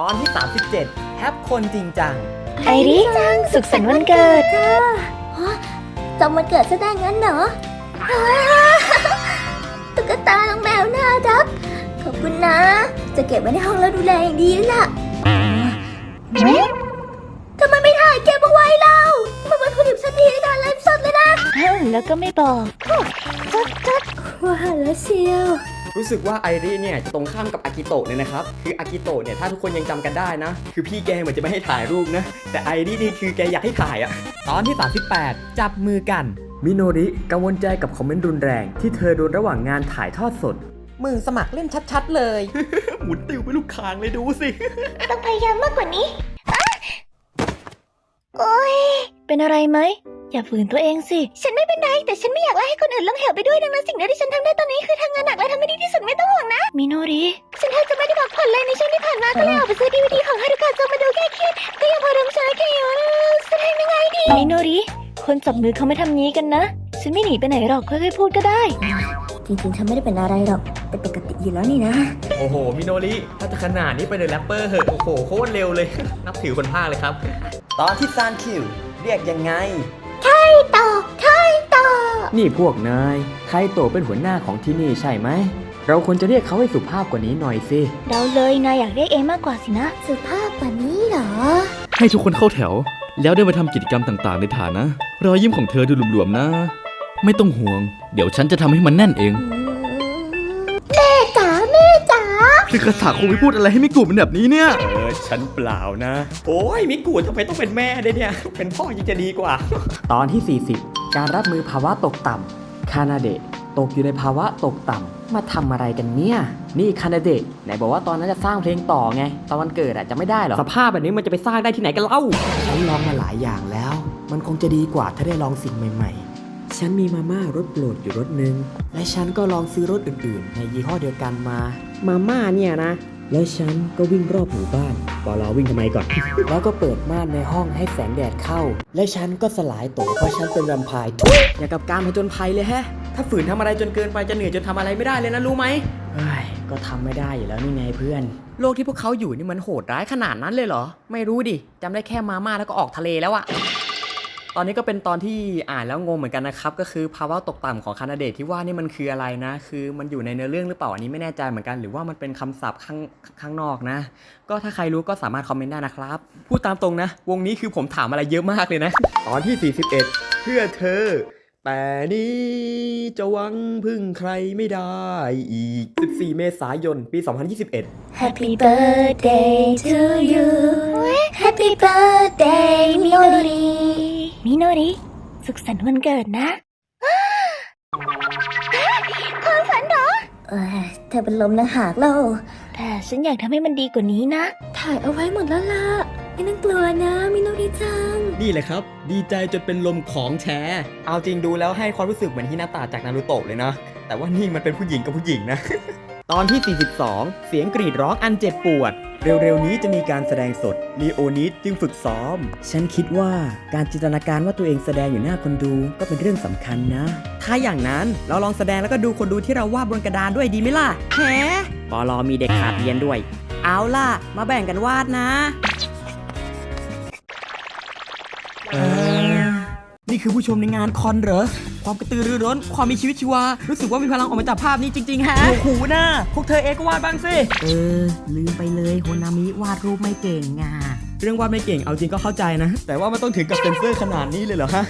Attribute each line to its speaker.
Speaker 1: ตอนที่ 37แฮปคนจริงจัง
Speaker 2: ไอริจัง สุขสันต์วันเกิด
Speaker 3: จำวันเกิดแสดงงั้นเหรออ้าตุ๊กตาน้องแมวน่ารักขอบคุณนะ จะเก็บไว้ในห้องแล้วดูแลอย่างดีล่ะทำไมไม่ถ่ายเก็บเอาไว้เล่ามันเป็นผลิตฉันดีในการไลฟ์สดเลยนะ
Speaker 2: แล้วก็ไม่บอก
Speaker 3: ว่าแล้วเชียว
Speaker 1: รู้สึกว่าไอรีเนี่ยจะตรงข้ามกับอากิโตะเลยนะครับ คืออากิโตะเนี่ยถ้าทุกคนยังจำกันได้นะ คือพี่แกเหมือนจะไม่ให้ถ่ายรูปนะ แต่ไอรีนี่คือแกอยากให้ถ่ายอะตอนที่ 38 จับมือกัน มิโนริกังวลใจกับคอมเมนต์รุนแรง ที่เธอโดนระหว่างงานถ่ายทอดสดมือสมัครเล่นชัด ๆ เลย หมุนติวไปลูกคางเลยดูสิ
Speaker 3: ต้องพยายามมากกว่านี้
Speaker 2: เป็นอะไรไหม อย่าฝืนตัวเองสิ
Speaker 3: ฉันไม่เป็นไร แต่ฉันไม่อยากไล่ให้คนอื่นลงเหวไปด้วยดังนั้นสิ่งเดียวที่ฉันทำได้ตอนนี้ มิ
Speaker 2: โนริ
Speaker 3: ฉันแทบจะไม่ได้พักผ่อนเลยในช่วงที่ผ่านมาก็เลยออกไปซื้อดีวดีของฮารุกะจงมาดูแค่คิดก็ยังพอทำชาแค่อยู่แสดงยังไงดี
Speaker 2: มิโนริคนจับมือเขาไม่ทำงี้กันนะ ฉันไม่หนีไปไหนหรอกค่อยๆพูดก็ได้
Speaker 3: จริงๆฉันไม่ได้เป็นอะไรหรอกเป็นปกติอยู่แล้วนี่นะ
Speaker 1: โอ้โห มิโนริถ้าจะขนาดนี้ไปเลยแรปเปอร์เหอะ โอ้โห โคตรเร็วเลย นับถือคนภาคเลยครับ ตอนที่ซานคิว เรียกยังไง
Speaker 3: ต่อไทยต่อ
Speaker 1: นี่พวกนาย ไคโตะเป็นหัวหน้าของที่นี่ใช่ไหม เราควรจะเรียกเขาให้สุภาพกว่านี้หน่อยสิ
Speaker 2: เดาเลยนายอยากเรียกเองมากกว่าสินะ
Speaker 3: สุภาพกว่านี้เหรอ
Speaker 4: ให้ทุกคนเข้าแถว แล้วได้มาทำกิจกรรมต่างๆ ในฐานะ รอยยิ้มของเธอดูหลวมๆนะ ไม่ต้องห่วง เดี๋ยวฉันจะทำให้มันแน่นเอง
Speaker 3: แม่จ๋าแม่จ๋า
Speaker 4: คือกระถาคงไม่พูดอะไรให้ไม่กลุ่มเป็นแบบนี้เนี่ย
Speaker 1: เออฉันเปล่านะ โอ้ยมิกูทำไมต้องเป็นแม่ด้วยเนี่ย เป็นพ่อยิ่งจะดีกว่า ตอนที่ 40 การรับมือภาวะตกต่ำคานาเดะตกอยู่ในภาวะตกต่ำ มาทำอะไรกันเนี่ย นี่คานาเดะไหนบอกว่าตอนนั้นจะสร้างเพลงต่อไง ตอนวันเกิดอะจะไม่ได้หรอ สภาพแบบนี้มันจะไปสร้างได้ที่ไหนกันเล่า ฉันลองมาหลายอย่างแล้ว มันคงจะดีกว่าถ้าได้ลองสิ่งใหม่ ๆ ฉันมีมาม่ารสโปรดอยู่รสหนึ่งและฉันก็ลองซื้อรสอื่นๆ ในยี่ห้อเดียวกันมา มาม่าเนี่ยนะ แล้วฉันก็วิ่งรอบหมู่บ้านปอลอวิ่งทำไมก่อน แล้วก็เปิดม่านในห้องให้แสงแดดเข้า และฉันก็สลายตัวเพราะฉันเป็นแวมไพร์ทุยอย่างกับการผจญภัยเลยแฮะ ถ้าฝืนทำอะไรจนเกินไปจะเหนื่อยจนทำอะไรไม่ได้เลยนะรู้ไหมเฮ้ยก็ทำไม่ได้อยู่แล้วนี่ไงเพื่อน โลกที่พวกเขาอยู่นี่มันโหดร้ายขนาดนั้นเลยเหรอ ไม่รู้ดิจำได้แค่มาม่าแล้วก็ออกทะเลแล้วอะตอนนี้ก็เป็นตอนที่อ่านแล้วงงเหมือนกันนะครับ ก็คือภาวะตกต่ำของคานาเดตที่ว่านี่มันคืออะไรนะ คือมันอยู่ในเนื้อเรื่องหรือเปล่าอันนี้ไม่แน่ใจเหมือนกันหรือว่ามันเป็นคำศัพท์ข้างข้างนอกนะ ก็ถ้าใครรู้ก็สามารถคอมเมนต์ได้นะครับ พูดตามตรงนะ วงนี้คือผมถามอะไรเยอะมากเลยนะ ตอนที่ 41 เพื่อเธอ แต่นี้จะหวังพึ่งใครไม่ได้อีก 14 เมษายน ปี 2021
Speaker 3: Happy birthday to you Happy birthday มิโนริ
Speaker 2: มิโนริสุขสันต์วันเกิดนะ
Speaker 3: ความฝันเหรอเออเธอเป็นลมนะหากเรา
Speaker 2: แต่ฉันอยากทำให้มันดีกว่านี้นะ
Speaker 3: ถ่ายเอาไว้หมดแล้วล่ะ ไม่ต้องกลัวนะมิโนริจัง
Speaker 1: นี่แหละครับ ดีใจจนเป็นลมของแท้เอาจริงดูแล้วให้ความรู้สึกเหมือนฮินาตาจากนารูโตะเลยนะ แต่ว่านี่มันเป็นผู้หญิงกับผู้หญิงนะ ตอนที่ 42 เสียงกรีดร้องอันเจ็บปวด เร็วๆนี้จะมีการแสดงสดลีโอนิสจึงฝึกซ้อม ฉันคิดว่าการจินตนาการว่าตัวเองแสดงอยู่หน้าคนดูก็เป็นเรื่องสำคัญนะ ถ้าอย่างนั้นเราลองแสดงแล้วก็ดูคนดูที่เราวาดบนกระดานด้วยดีไหมล่ะแหมปอลอมีเด็กขาดเรียนด้วย เอาล่ะ มาแบ่งกันวาดนะ คือผู้ชมในงานคอนเหรอ ความกระตือรือร้น ความมีชีวิตชีวา รู้สึกว่ามีพลังออกมาจากภาพนี้จริงๆฮะโอ้โหนะพวกเธอเองก็วาดบ้างสิ เออ ลืมไปเลยโฮนามิวาดรูปไม่เก่งอะ เรื่องวาดไม่เก่งเอาจริงก็เข้าใจนะ แต่ว่ามันต้องถึงกับเซนเซอร์ขนาดนี้เลยเหรอฮะ